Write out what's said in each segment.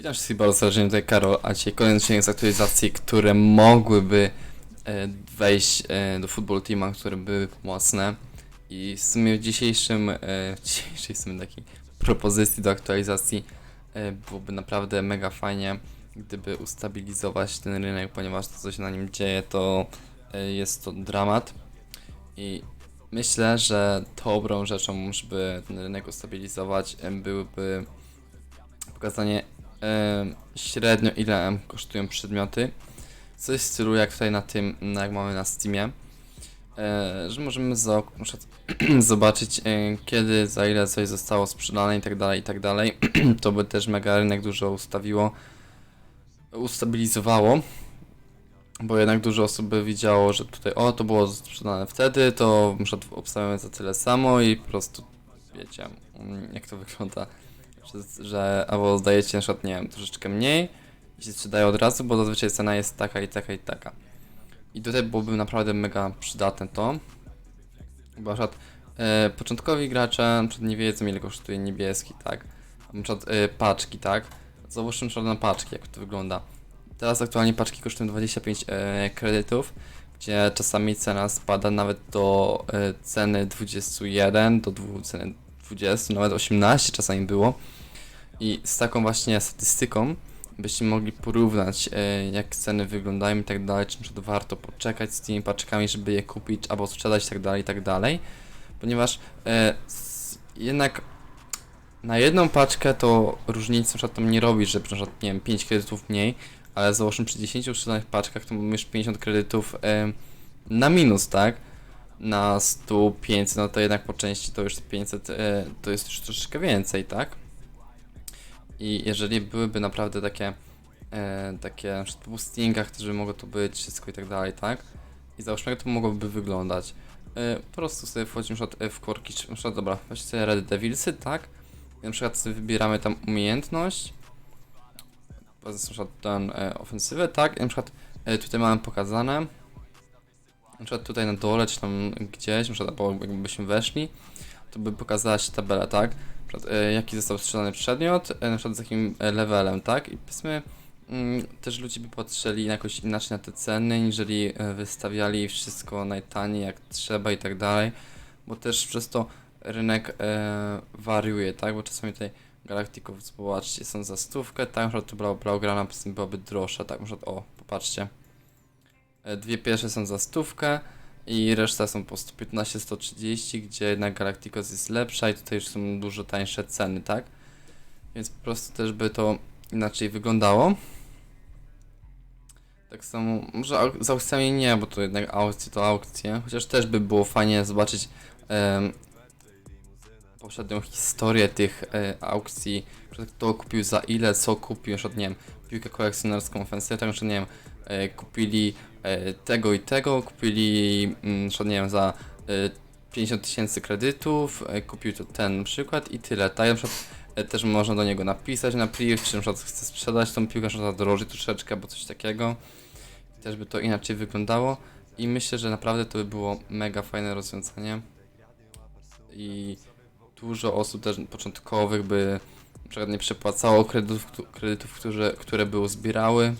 Witam wszystkich bardzo serdecznie, tutaj Karol, a dzisiaj kolejny odcinek z aktualizacji, które mogłyby e, wejść e, do Football Teama, które były pomocne. I w sumie w dzisiejszym, e, w dzisiejszej sumie takiej propozycji do aktualizacji byłoby naprawdę mega fajnie, gdyby ustabilizować ten rynek, ponieważ to co się na nim dzieje to jest to dramat. I myślę, że dobrą rzeczą, żeby ten rynek ustabilizować, byłyby pokazanie średnio ile kosztują przedmioty. Coś w stylu jak tutaj na tym, jak mamy na Steamie. E, że możemy za, zobaczyć e, kiedy, za ile coś zostało sprzedane i tak dalej, i tak dalej. to by też mega rynek dużo ustawiło, ustabilizowało. Bo jednak dużo osób by widziało, że tutaj o, to było sprzedane wtedy, to przykład obstawiamy za tyle samo i po prostu wiecie, jak to wygląda że- że albo zdajecie na przykład, nie wiem, troszeczkę mniej i się sprzedaje od razu, bo zazwyczaj cena jest taka i taka i taka. I tutaj byłoby naprawdę mega przydatne to, bo na przykład e, początkowi gracze na przykład nie wiedzą ile kosztuje niebieski, tak, na przykład e, paczki, tak, załóżmy na przykład na paczki, jak to wygląda. Teraz aktualnie paczki kosztują 25 e, kredytów, gdzie czasami cena spada nawet do e, ceny 21, do dwu, ceny 20, nawet 18 czasami było. I z taką właśnie statystyką byście mogli porównać e, jak ceny wyglądają i tak dalej, czy warto poczekać z tymi paczkami, żeby je kupić albo sprzedać i tak dalej, i tak dalej. Ponieważ e, jednak na jedną paczkę to różnicy na tam nie robi, że na przykład, nie wiem, 5 kredytów mniej, ale załóżmy przy 10 sprzedanych paczkach to już 50 kredytów e, na minus, tak? Na 100, 500, no to jednak po części to już 500 e, to jest już troszeczkę więcej, tak? I jeżeli byłyby naprawdę takie e, takie na przykład po boostingach, mogło to być, wszystko i tak dalej, tak? I załóżmy jak to mogłoby wyglądać. E, po prostu sobie wchodzimy na przykład w korki, na przykład dobra, sobie Red Devilsy, tak? I na przykład sobie wybieramy tam umiejętność, na przykład e, ofensywę, tak? I na przykład tutaj mamy pokazane, na przykład tutaj na dole, czy tam gdzieś, na przykład, albo jakbyśmy weszli, to by pokazała się tabela, tak? Przykład, e, jaki został sprzedany przedmiot, e, na przykład z jakim e, levelem, tak? I powiedzmy, mm, też ludzie by patrzyli jakoś inaczej na te ceny, niżeli wystawiali wszystko najtaniej jak trzeba i tak dalej, bo też przez to rynek e, wariuje, tak? Bo czasami tutaj Galacticów, zobaczcie, są za stówkę, tak? Na przykład tu była Blaugrana, byłaby droższa, tak? Na przykład, o, popatrzcie. E, Dwie pierwsze są za stówkę i reszta są po 115-130, gdzie jednak Galacticos jest lepsza i tutaj już są dużo tańsze ceny, tak? Więc po prostu też by to inaczej wyglądało. Tak samo, może z aukcjami nie, bo to jednak aukcje to aukcje, chociaż też by było fajnie zobaczyć poprzednią historię tych e, aukcji, kto kupił za ile, co kupił, na nie wiem, piłkę kolekcjonerską ofensywę, tak, na przykład, nie wiem, e, kupili e, tego i tego, kupili, mm, przykład, nie wiem, za e, 50 tysięcy kredytów, e, kupił to ten przykład i tyle, tak, na przykład e, też można do niego napisać na priv, czy na przykład chce sprzedać tą piłkę, przykład droży troszeczkę, albo coś takiego, też by to inaczej wyglądało. I myślę, że naprawdę to by było mega fajne rozwiązanie. I dużo osób też początkowych by na przykład nie przepłacało kredytów, kredytów które, które były zbierały.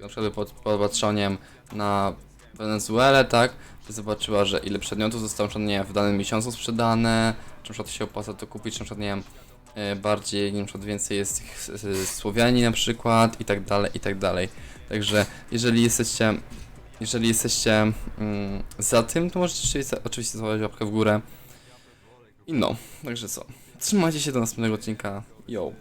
Na przykład by pod- popatrzyła, nie wiem, na Wenezuelę, tak? By zobaczyła, że ile przedmiotów zostało, przykład, nie w danym miesiącu sprzedane, czy na przykład się opłaca to kupić, czy na przykład, nie wiem, e, bardziej, na przykład więcej jest s- Słowiani na przykład i tak dalej, i tak dalej. Także jeżeli jesteście, jeżeli jesteście mm, za tym, to możecie oczywiście, oczywiście zostawić łapkę w górę. I no, także co. Trzymajcie się do następnego odcinka. Yo.